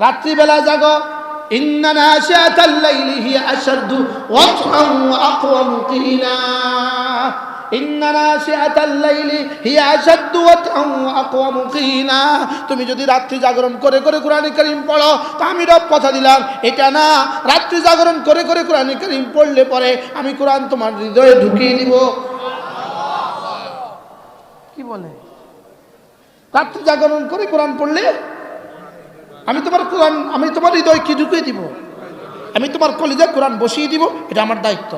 রাত্রিবেলা জাগো। তুমি যদি রাত্রি জাগরণ করে করে কোরআনে কারীম পড়ো, তা আমি রব কথা দিলাম। এটা না, রাত্রি জাগরণ করে করে কোরআনে কারীম পড়লে পরে আমি কোরআন তোমার হৃদয়ে ঢুকিয়ে দিব। কি বলে? রাত্রি জাগরণ করে কোরআন পড়লে আমি তোমার কোরআন, আমি তোমার হৃদয় কি ঢুকিয়ে দিব? আমি তোমার কলিজা কোরআন বসিয়ে দিব? এটা আমার দায়িত্ব।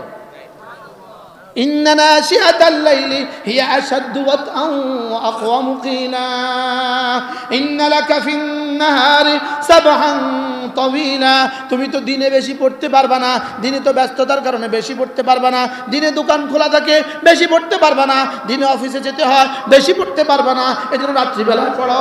তুমি তো দিনে বেশি পড়তে পারবা না, দিনে তো ব্যস্ততার কারণে বেশি পড়তে পারবা না, দিনে দোকান খোলা থাকে বেশি পড়তে পারবা না, দিনে অফিসে যেতে হয় বেশি পড়তে পারবা না, এজন্য রাত্রিবেলায় পড়ো।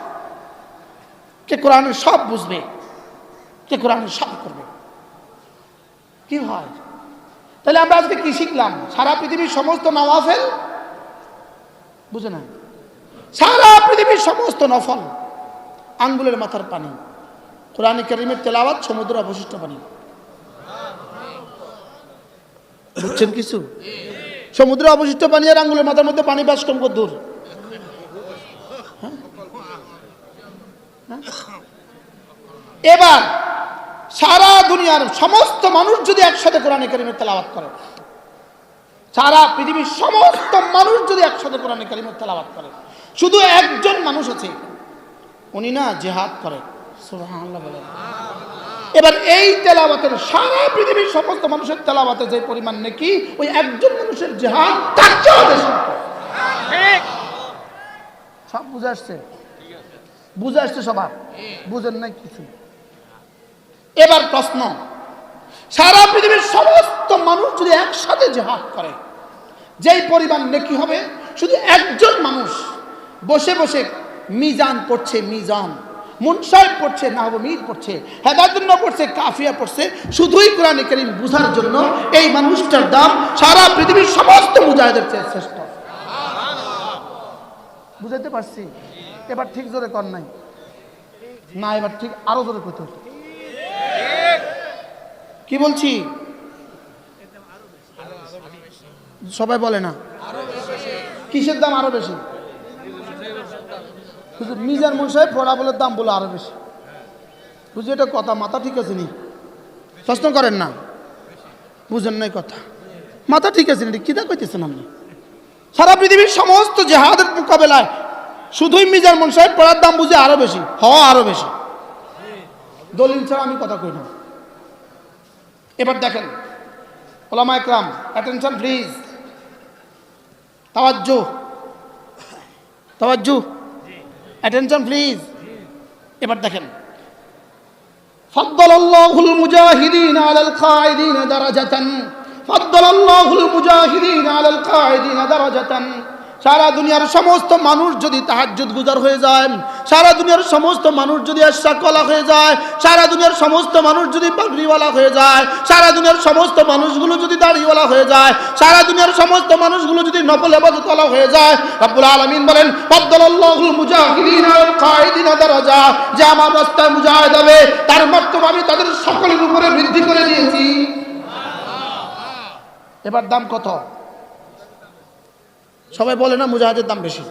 কে কোরআনের সব বুঝবে কে কোরআনের সব করবে। কি হয় তাহলে আমরা আজকে কি শিখলাম? সারা পৃথিবীর সমস্ত নওয়াফেল? বুঝে না সারা পৃথিবীর সমস্ত নফল, আঙ্গুলের মাথার পানি, কোরআনে করিমের তেলাওয়াত সমুদ্র অবশিষ্ট পানি। বুঝছেন কিছু? সমুদ্র অবশিষ্ট পানি আর আঙ্গুলের মাথার মধ্যে পানি বাস কম দূর হ্যাঁ? হ্যাঁ? এবার সারা দুনিয়ার সমস্ত মানুষ যদি একসাথে কোরআনে কারিমের তেলাওয়াত করে সারা পৃথিবীর সমস্ত মানুষ যদি একসাথে কোরআনে কারিমের তেলাওয়াত করে শুধু একজন মানুষ আছে উনি না জেহাদ করে। এবার এই তেলাওয়াতের সারা পৃথিবীর সমস্ত মানুষের তেলাওয়াতে যে পরিমাণ নাকি ওই একজন মানুষের জেহাদ তার বেশি। সব বুঝে আসছে? বুঝে আসছে সবার? বুঝেন নাই কিছু এবার প্রশ্ন, সারা পৃথিবীর সমস্ত মানুষ যদি একসাথে জেহাদ করে, যেই পরিমাণ নেকি হবে, শুধু একজন মানুষ বসে বসে মিজান পড়ছে, মিজান। মুনসাহেব পড়ছে নাহমিদ পড়ছে, হেদায়তুল্লাহ পড়ছে, কাফিয়া পড়ছে, শুধুই কোরআনে করিম বুঝার জন্য এই মানুষটার দাম সারা পৃথিবীর সমস্ত মুজাহিদের চেয়ে শ্রেষ্ঠ। বুঝাইতে পারছি? এবার ঠিক জোরে কর নাই। না, এবার ঠিক আরও জোরে করতে হবে। কি বলছি? সবাই বলে না। কিসের দাম আরও বেশি? মিজান মশাই পড়া বলে দাম বলে আরও বেশি। বুঝি এটা কথা, মাথা ঠিক আছে নি? প্রশ্ন করেন না। বুঝেন নাই কথা। মাথা ঠিক আছে নি? কিতা কইতেছেন আপনি? সারা পৃথিবীর সমস্ত জেহাদের মোকাবেলায় শুধুই মিজান মন সাহেব পড়ার দাম বুঝে আরো বেশি হওয়া আরো বেশি দলিল ছাড়া আমি কথা কই না এবার দেখেন ওলামা একরাম অ্যাটেনশন প্লিজ তাওয়াজ্জু তাওয়াজ্জু অ্যাটেনশন প্লিজ এবার দেখেন فضل الله المجاهدين على القاعدين درجة فضل الله المجاهدين على القاعدين درجة সারা দুনিয়ার সমস্ত মানুষ যদি তাহাজ্জুদ গুজার হয়ে যায়, সারা দুনিয়ার সমস্ত মানুষ যদি আশাকলা হয়ে যায়, সারা দুনিয়ার সমস্ত মানুষ যদি পাগড়িওয়ালা হয়ে যায়, সারা দুনিয়ার সমস্ত মানুষগুলো যদি দাড়িওয়ালা হয়ে যায়, সারা দুনিয়ার সমস্ত মানুষগুলো যদি নফল ইবাদতওয়ালা হয়ে যায়, রব্বুল আলামিন বলেন যে আমার রাস্তায় মুজাহিদ হবে, তার মর্তবা আমি তাদের সকলের উপরে বৃদ্ধি করে দিয়েছি। এবার দাম কত? সবাই বলে না মুজাহিদের দাম বেশি।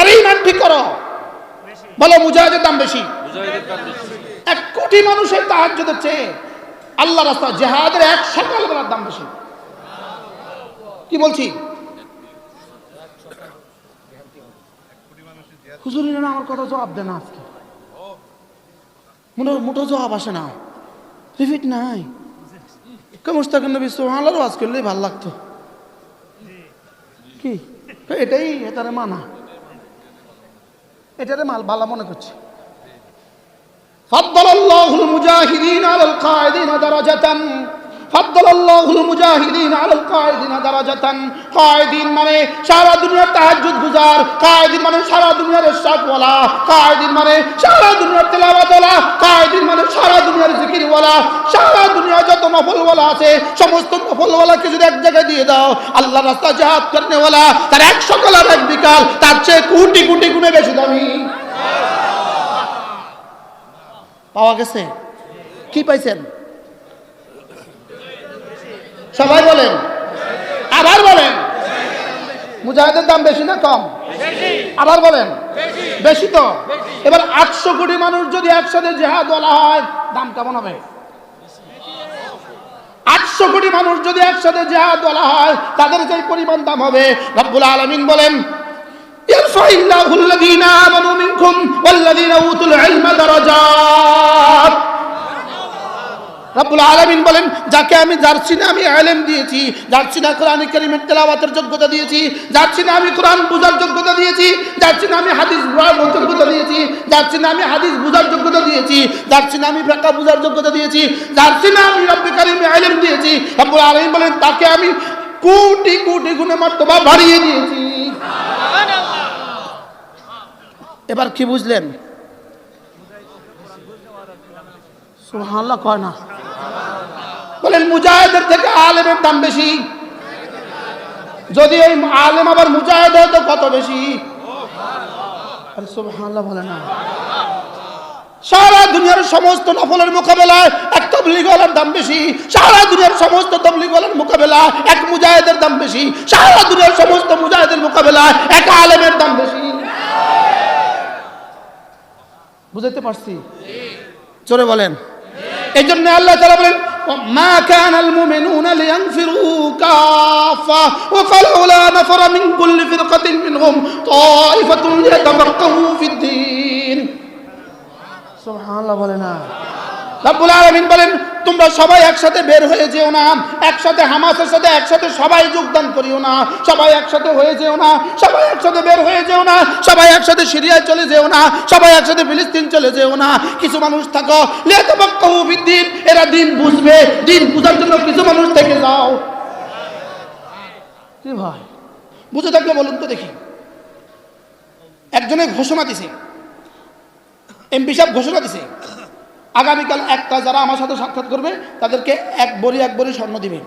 আরে ইমান ঠিক করো। বলো মুজাহিদের দাম বেশি। এক কোটি মানুষের তাহাজ্জুদের চেয়ে আল্লাহ রাস্তা জেহাদের এক সকাল বেলার দাম বেশি। কি বলছি? হুজুরি না আমার কথা জবাব দেয় না আজকে। মনে মোটো জবাব আসে না। রিপিট নাই। কে মুস্তাকিন নবী আজ করলেই ভালো লাগতো। কি এটাই এটারে মানা এটারে মাল বালা মনে করছে فضل الله المجاهدين على القاعدين درجة فضل الله المجاهدين على القاعدين درجة قاعدين মানে সারা দুনিয়ার তাহাজ্জুদ গুজার কায়েদিন মানে সারা দুনিয়ার ইশরাক ওয়ালা কায়েদিন মানে সারা দুনিয়ার তেলাওয়াত ওয়ালা কায়েদিন মানে সারা দুনিয়ার জিকির ওয়ালা সারা দুনিয়া যত নফল ওয়ালা আছে, সমস্ত নফল ওয়ালাকে যদি এক জায়গায় দিয়ে দাও, আল্লাহ রাস্তা তার এক সকাল আর এক বিকাল, তার চেয়ে গুণে বেশি দামি। পাওয়া গেছে? কি পাইছেন? সবাই বলেন। আবার বলেন। মুজাহিদের দাম বেশি না কম? আবার বলেন। বেশি তো? এবার আটশো কোটি মানুষ যদি একসাথে জেহাদ বলা হয়, দাম কেমন হবে? আটশো কোটি মানুষ যদি একসাথে জেহাদ বলা হয় তাদের যে পরিমাণ দাম হবে রব্বুল আলমিন বলেন يرفع الله الذين آمنوا منكم والذين أوتوا العلم درجات রব্বুল আলামিন বলেন যাকে আমি জার্সি না আমি আলেম দিয়েছি জার্সি না কোরআন কারিমের তেলাওয়াতের যোগ্যতা দিয়েছি জার্সি না আমি কোরআন বুঝার যোগ্যতা দিয়েছি জার্সি না আমি হাদিস বুঝার যোগ্যতা দিয়েছি জার্সি না আমি হাদিস বুঝার যোগ্যতা দিয়েছি জার্সি না আমি ফেকা বুঝার যোগ্যতা দিয়েছি জার্সি না আমি রব্বি তাকে আমি কোটি কোটি গুণে বাড়িয়ে দিয়েছি। এবার কি বুঝলেন? কয় না। বলেন, মুজাহিদের থেকে আলেমের দাম বেশি। যদি ওই আলেম আবার মুজাহিদ হয় তো কত বেশি? বলে না। সারা দুনিয়ার সমস্ত নফলের মোকাবেলায় তবলিগওয়ালার দাম বেশি সারা দুনিয়ার সমস্ত তবলিগওয়ালার মোকাবেলায় এক মুজাহিদের দাম বেশি সারা দুনিয়ার সমস্ত মুজাহিদের মোকাবেলায় এক আলেমের দাম বেশি বুঝাইতে পারছি জোরে বলেন এই জন্য আল্লাহ তালা বলেন মা كان المؤمنون لينفروا كافة وفلولا نفر من كل فرقة منهم طائفة ليتفقهوا في الدين سبحان الله বলে না রব্বুল আলামিন বলেন, তোমরা সবাই একসাথে বের হয়ে যেও না, একসাথে হামাসের সাথে একসাথে সবাই যোগদান করিও না, সবাই একসাথে হয়ে যেও না, সবাই একসাথে বের হয়ে যেও না, সবাই একসাথে সিরিয়ায় চলে যেও না, সবাই একসাথে ফিলিস্তিন চলে যেও না। কিছু মানুষ থাকো ফিদ্দিন, এরা দিন বুঝবে, দিন বুঝার জন্য কিছু মানুষ থেকে যাও। কি ভাই? বুঝে থাকলে বলুন তো দেখি। একজনে ঘোষণা দিছে, এমপি সাহেব ঘোষণা দিছে আগামীকাল একটা যারা আমার সাথে সাক্ষাৎ করবে, তাদেরকে এক বড়ি এক বড়ি স্বর্ণ দিবে।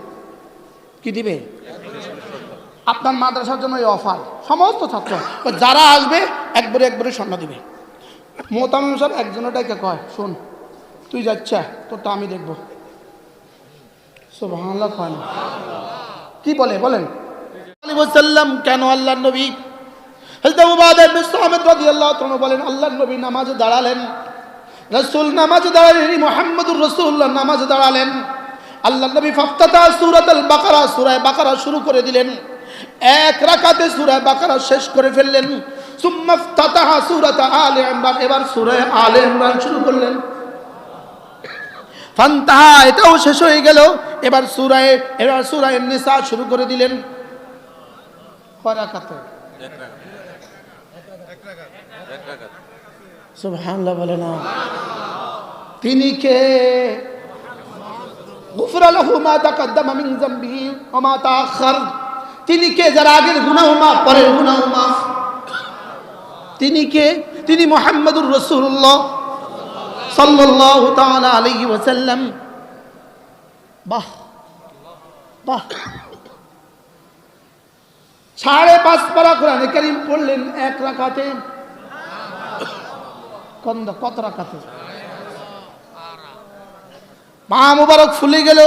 কি দিবে? আপনার মাদ্রাসার জন্য এই অফার। সমস্ত ছাত্র। যারা আসবে, এক বড়ি এক বড়ি স্বর্ণ দিবে। মোতামিম সাহেব একজনটাকে কয়, শোন, তুই যাচ্ছা, তোরটা আমি দেখব। সুবহানাল্লাহ কয় কি বলে, বলেন। কেন আল্লাহ নবী? বলেন, আল্লাহর নবী নামাজে দাঁড়ালেন। রসুল নামাজে দাঁড়ালেন মোহাম্মদুর রসুল্লাহ নামাজ দাঁড়ালেন। আল্লাহ নবী ফাফতাতা সূরাত আল বাকারা সূরা বাকারা শুরু করে দিলেন। এক রাকাতে সুরায় বাকারা শেষ করে ফেললেন। সুম্মা ফাতাহা সূরাত আলে ইমরান এবার সূরা আলে ইমরান শুরু করলেন। ফান্তাহা এটাও শেষ হয়ে গেল। এবার সূরায়ে এবার সূরা নিসা শুরু করে দিলেন। কয় রাকাতে। সুবহানাল্লাহ বলে না। তিনি কে? তিনি কে? যারা আগের গুনাহ মাফ, পরের গুনাহ মাফ। তিনি কে? তিনি মুহাম্মদুর তাআলা আলাইহি বাহ বাহ। সাড়ে পাঁচ পারা কোরআনে কারীম পড়লেন এক রাকাতে। কন্দ, কত রাখাতে মা মুবারক ফুলে গেল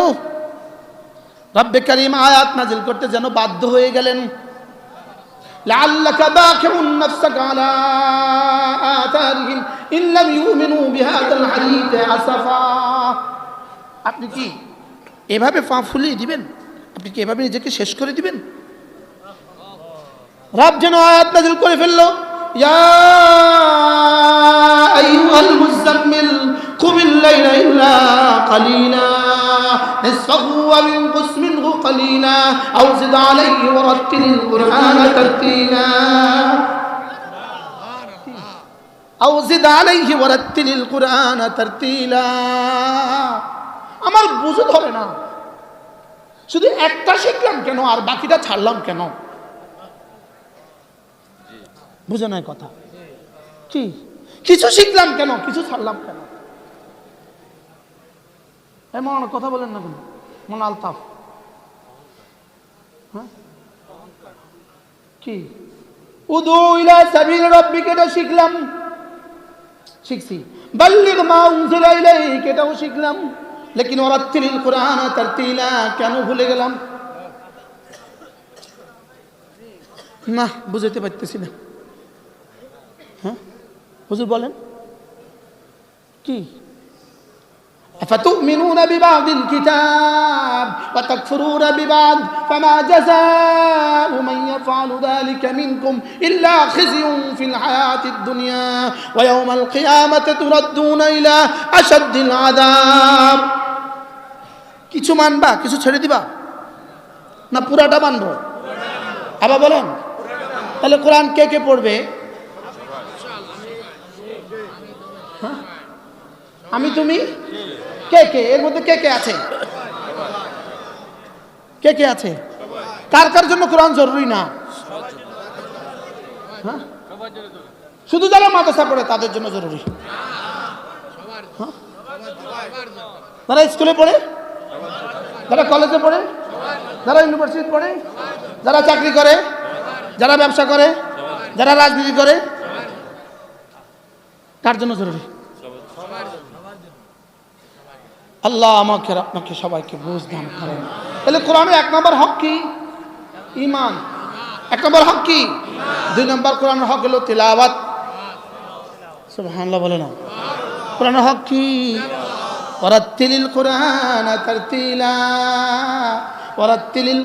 রব্বে করিম আয়াত নাজিল করতে যেন বাধ্য হয়ে গেলেন لعلك باخع نفسك على آثارهم إن لم يؤمنوا بهذا الحديث أسفا আপনি কি এভাবে পা ফুলিয়ে দিবেন আপনি কি এভাবে নিজেকে শেষ করে দিবেন রব যেন আয়াত নাজিল করে ফেললো يا أيها المزمل قم الليل إلا قليلا نصفه وانقص منه قليلا أو زد عليه ورتل القرآن ترتيلا আও জিদ আলাইহি ওয়ারাত্তিলিল কুরআন তারতিলা আমার বুঝে ধরে না শুধু একটা শিখলাম কেন আর বাকিটা ছাড়লাম কেন বুঝে নাই কথা কি কিছু শিখলাম কেন কিছু ছাড়লাম কেন এমন কথা বলেন না কেন? মন আলতাফ। হ্যাঁ? কি? উদু ইলা সাবিল রাব্বিক এটা শিখলাম। শিখছি। বাল্লিগ মা উনজিলা ইলাইক এটাও শিখলাম। লেকিন ওরাত্তিলিল কোরআন তারতিলা কেন ভুলে গেলাম? না বুঝাতে পারতেছি না। হ্যাঁ? হুজুর বলেন। কি? أفتؤمنون ببعض الكتاب وتكفرون ببعض فما جزاء من يفعل ذلك منكم إلا خزي في الحياة الدنيا ويوم القيامة تردون إلى أشد العذاب কিছু মানবা কিছু ছেড়ে দিবা না পুরাটা মানবো আবার বলেন তাহলে কোরআন কে কে পড়বে হ্যাঁ? আমি তুমি কে কে? এর মধ্যে কে কে আছে? কে কে আছে? কার কার জন্য কোরআন জরুরি না? হ্যাঁ? শুধু যারা মাদ্রাসা পড়ে তাদের জন্য জরুরি। তারা স্কুলে পড়ে? যারা কলেজে পড়ে? যারা ইউনিভার্সিটি পড়ে? যারা চাকরি করে? যারা ব্যবসা করে? যারা রাজনীতি করে? কার জন্য জরুরি? আল্লাহ আমাকে আপনাকে সবাইকে বুঝ দান করেন। তাহলে কোরআনের এক নম্বর হক কি? ইমান এক নম্বর হক কি? দুই নম্বর কোরআনের হক হলো তিলাবাত সুবহানাল্লাহ বলে না কোরআন হক কি? ওরাত্তিলিল কোরআন ওরা ওরাত্তিলিল